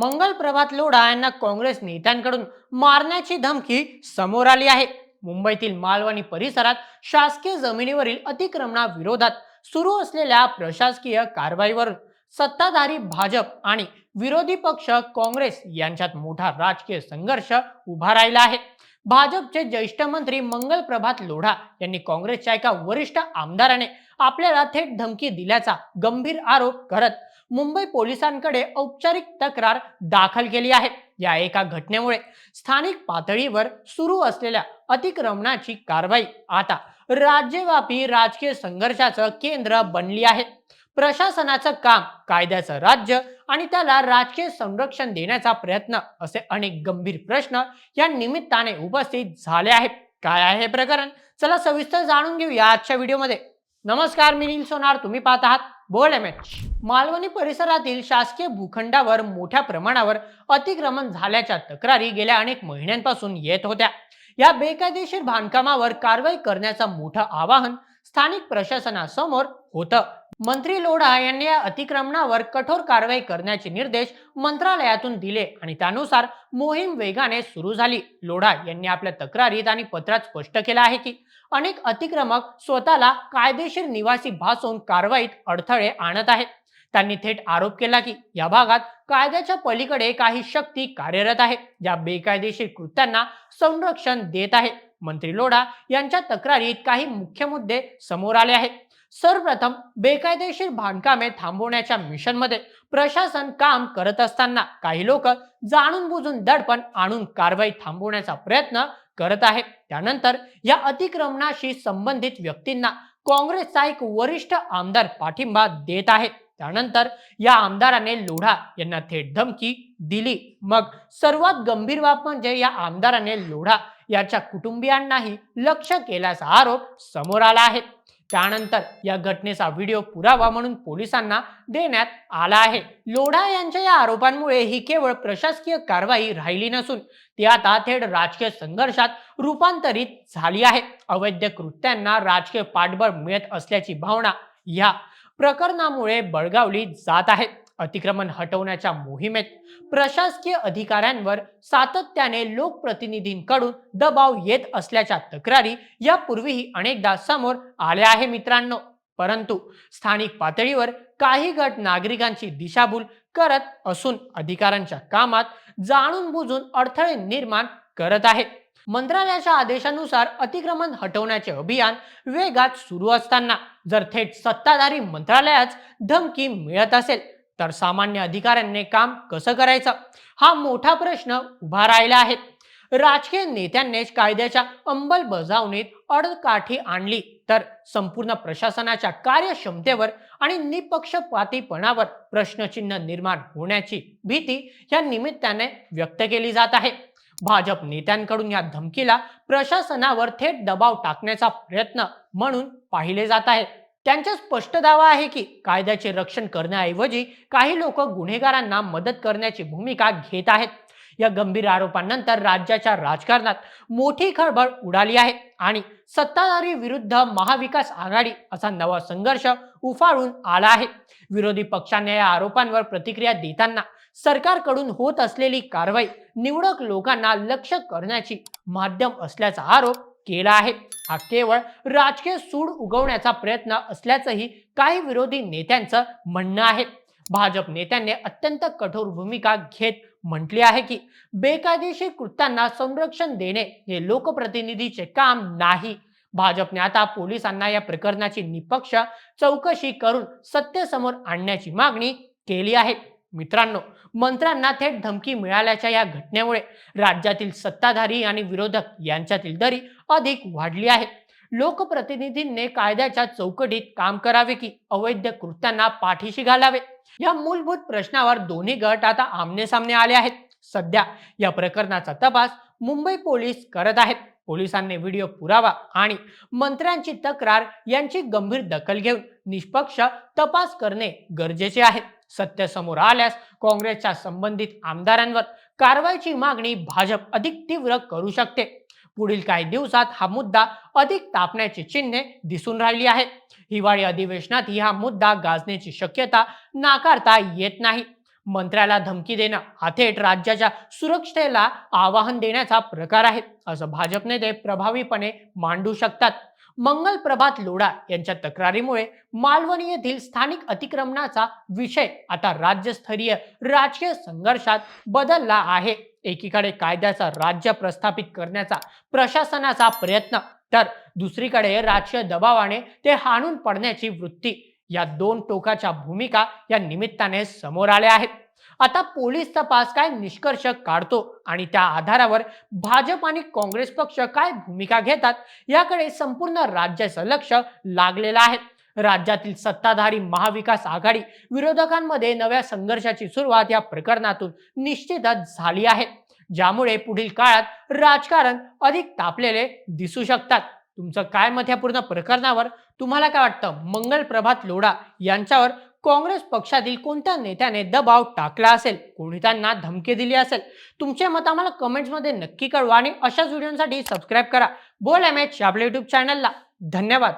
मंगल प्रभात लोढा यांना काँग्रेस नेत्यांकडून मारण्याची धमकी समोर आली आहे. मुंबईतील मालवणी परिसरात शासकीय जमिनीवरील अतिक्रमणाविरोधात सुरू असलेल्या प्रशासकीय कारवाईवरून सत्ताधारी भाजप आणि विरोधी पक्ष काँग्रेस यांच्यात मोठा राजकीय संघर्ष उभा राहिला आहे. भाजपचे ज्येष्ठ मंत्री मंगल प्रभात लोढा यांनी काँग्रेसच्या एका वरिष्ठ आमदाराने आपल्याला थेट धमकी दिल्याचा गंभीर आरोप करत मुंबई पोलिसांकडे औपचारिक तक्रार दाखल केली आहे. या एका घटनेमुळे स्थानिक पातळीवर सुरू असलेल्या अतिक्रमणाची कारवाई आता राज्यव्यापी राजकीय संघर्षाचं केंद्र बनली आहे. प्रशासनाचं काम कायद्याचं राज्य आणि त्याला राजकीय संरक्षण देण्याचा प्रयत्न असे अनेक गंभीर प्रश्न या निमित्ताने उपस्थित झाले आहेत. काय आहे हे प्रकरण? चला सविस्तर जाणून घेऊया आजच्या व्हिडिओमध्ये. नमस्कार मी नील सोनार. तुम्ही पाहत आहात बोल एम एच मालवणी परिसरातील शासकीय भूखंडावर मोठ्या प्रमाणावर अतिक्रमण झाल्याच्या तक्रारी गेल्या अनेक महिन्यांपासून येत होत्या. या बेकायदेशीर बांधकामावर कारवाई करण्याचं मोठं आवाहन स्थानिक प्रशासनासमोर होतं. मंत्री लोढा यांनी या अतिक्रमणावर कठोर कारवाई करण्याचे निर्देश मंत्रालयातून दिले आणि त्यानुसार मोहीम वेगाने सुरू झाली. लोढा यांनी आपल्या तक्रारीत आणि पत्रात स्पष्ट केलं आहे की अनेक अतिक्रमक स्वतःला कायदेशीर निवासी भासून कारवाईत अडथळे आणत आहेत. त्यांनी थेट आरोप केला की या भागात कायद्याच्या पलीकडे काही शक्ती कार्यरत आहे ज्या बेकायदेशीर कृत्यांना संरक्षण देत आहे. मंत्री लोढा यांच्या तक्रारीत काही मुख्य मुद्दे समोर आले आहेत. सर्वप्रथम बेकायदेशीर बांधकामे थांबवण्याच्या मिशनमध्ये प्रशासन काम करत असताना काही लोक जाणून बुजून दडपण आणून कारवाई थांबवण्याचा प्रयत्न करत आहेत. त्यानंतर या अतिक्रमणाशी संबंधित व्यक्तींना काँग्रेसचा एक वरिष्ठ आमदार पाठिंबा देत आहे त्यानंतर या आमदाराने लोढा यांना थेट धमकी दिली. मग सर्वात गंभीर बाब म्हणजे या आमदाराने लोढा याच्या कुटुंबियांनाही लक्ष केल्याचा आरोप समोर आला आहे. त्यानंतर या घटनेचा व्हिडिओ पुरावा म्हणून पोलिसांना देण्यात आला आहे. लोढा यांच्या या आरोपांमुळे ही केवळ प्रशासकीय कारवाई राहिली नसून ती आता थेट राजकीय संघर्षात रूपांतरित झाली आहे. अवैध कृत्यांना राजकीय पाठबळ मिळत असल्याची भावना या प्रकरणामुळे बळगावली जात आहे. अतिक्रमण हटवण्याच्या मोहिमेत प्रशासकीय अधिकाऱ्यांवर सातत्याने लोकप्रतिनिधींकडून दबाव येत असल्याच्या तक्रारी यापूर्वीही अनेकदा समोर आल्या आहे मित्रांनो. परंतु स्थानिक पातळीवर काही गट नागरिकांची दिशाभूल करत असून अधिकाऱ्यांच्या कामात जाणून बुजून अडथळे निर्माण करत आहेत मंत्रालयाच्या आदेशानुसार अतिक्रमण हटवण्याचे अभियान वेगात सुरू असताना जर थेट सत्ताधारी मंत्रालयाच धमकी मिळत असेल तर सामान्य अधिकाऱ्यांनी काम कसं करायचं? हा मोठा प्रश्न उभा राहिला आहे. राजकीय नेत्यांनीच कायद्याच्या अंमलबजावणीत अडकाठी आणली. तर संपूर्ण प्रशासनाच्या कार्यक्षमतेवर आणि निपक्षपातीपणावर प्रश्नचिन्ह निर्माण होण्याची भीती या निमित्ताने व्यक्त केली जात आहे. भाजप नेत्यांकडून या धमकीला प्रशासनावर थेट दबाव टाकण्याचा प्रयत्न म्हणून पाहिले जात आहे. त्यांचा स्पष्ट दावा आहे की कायद्याचे रक्षण करण्याऐवजी काही लोक गुन्हेगारांना मदत करण्याची भूमिका घेत आहेत. या गंभीर आरोपांनंतर राज्याच्या राजकारणात मोठी खळबळ उडाली आहे आणि सत्ताधारी विरुद्ध महाविकास आघाडी असा नवा संघर्ष उफाळून आला आहे. विरोधी पक्षाने या आरोपांवर प्रतिक्रिया देताना सरकारकडून होत असलेली कारवाई निवडक लोकांना लक्ष करण्याची माध्यम असल्याचा आरोप केला आहे. हा केवळ राजकीय सूड उगवण्याचा प्रयत्न असल्याचंही काही विरोधी नेत्यांचं म्हणणं आहे. भाजप नेत्यांनी अत्यंत कठोर भूमिका घेत म्हटली आहे की बेकायदेशीर कृत्यांना संरक्षण देणे हे लोकप्रतिनिधीचे काम नाही. भाजपने आता पोलिसांना या प्रकरणाची निपक्ष चौकशी करून सत्य समोर आणण्याची मागणी केली आहे. मित्रांनो मंत्र्यांना थेट धमकी मिळाल्याच्या या घटनेमुळे राज्यातील सत्ताधारी आणि विरोधक यांच्यातील दरी अधिक वाढली आहे. लोकप्रतिनिधींनी कायद्याच्या चौकटीत काम करावे की अवैध कृत्यांना पाठीशी घालावे? या मूलभूत प्रश्नावर दोन्ही गट आता आमने सामने आले आहेत. सध्या या प्रकरणाचा तपास मुंबई पोलीस करत आहेत. पोलिसांनी व्हिडिओ पुरावा आणि मंत्र्यांची तक्रार यांची गंभीर दखल घेऊन निष्पक्ष तपास करणे गरजेचे आहे. सत्य समोर आल्यास काँग्रेसच्या संबंधित आमदारांवर कारवाईची मागणी भाजप अधिक तीव्र करू शकते. पुढील काही दिवसात हा मुद्दा अधिक तापण्याची चिन्हे दिसून राहिली आहेत. हिवाळी अधिवेशनात हा मुद्दा गाजण्याची शक्यता नाकारता येत नाही. मंत्र्याला धमकी देणं हा थेट राज्याच्या सुरक्षेला आवाहन देण्याचा प्रकार आहे असं भाजप नेते प्रभावीपणे मांडू शकतात. मंगल प्रभात लोढा यांच्या तक्रारीमुळे मालवणी येथील स्थानिक अतिक्रमणाचा विषय आता राज्यस्तरीय राजकीय संघर्षात बदलला आहे. एकीकडे कायद्याचा राज्य प्रस्थापित करण्याचा प्रशासनाचा प्रयत्न तर दुसरीकडे राजकीय दबावाने ते हाणून पडण्याची वृत्ती या दोन टोकाच्या भूमिका या निमित्ताने समोर आल्या आहेत. आता पोलीस तपास काय निष्कर्ष काढतो आणि त्या आधारावर भाजप आणि काँग्रेस पक्ष काय भूमिका घेतात याकडे संपूर्ण राज्याचं लक्ष लागलेलं आहे. राज्यातील सत्ताधारी महाविकास आघाडी विरोधकांमध्ये नव्या संघर्षाची सुरुवात या प्रकरणातून निश्चितच झाली आहे. ज्यामुळे पुढील काळात राजकारण अधिक तापलेले दिसू शकतात. तुमचं काय मत या पूर्ण प्रकरणावर? तुम्हाला काय वाटतं? मंगल प्रभात लोढा यांच्यावर काँग्रेस पक्षातील कोणत्या नेत्याने दबाव टाकला असेल? कोणी त्यांना धमकी दिली असेल? तुमचे मत आम्हाला कमेंट्समध्ये नक्की कळवा आणि अशाच व्हिडिओसाठी सबस्क्राईब करा. बोल एम एच आपल्या युट्यूब चॅनलला धन्यवाद.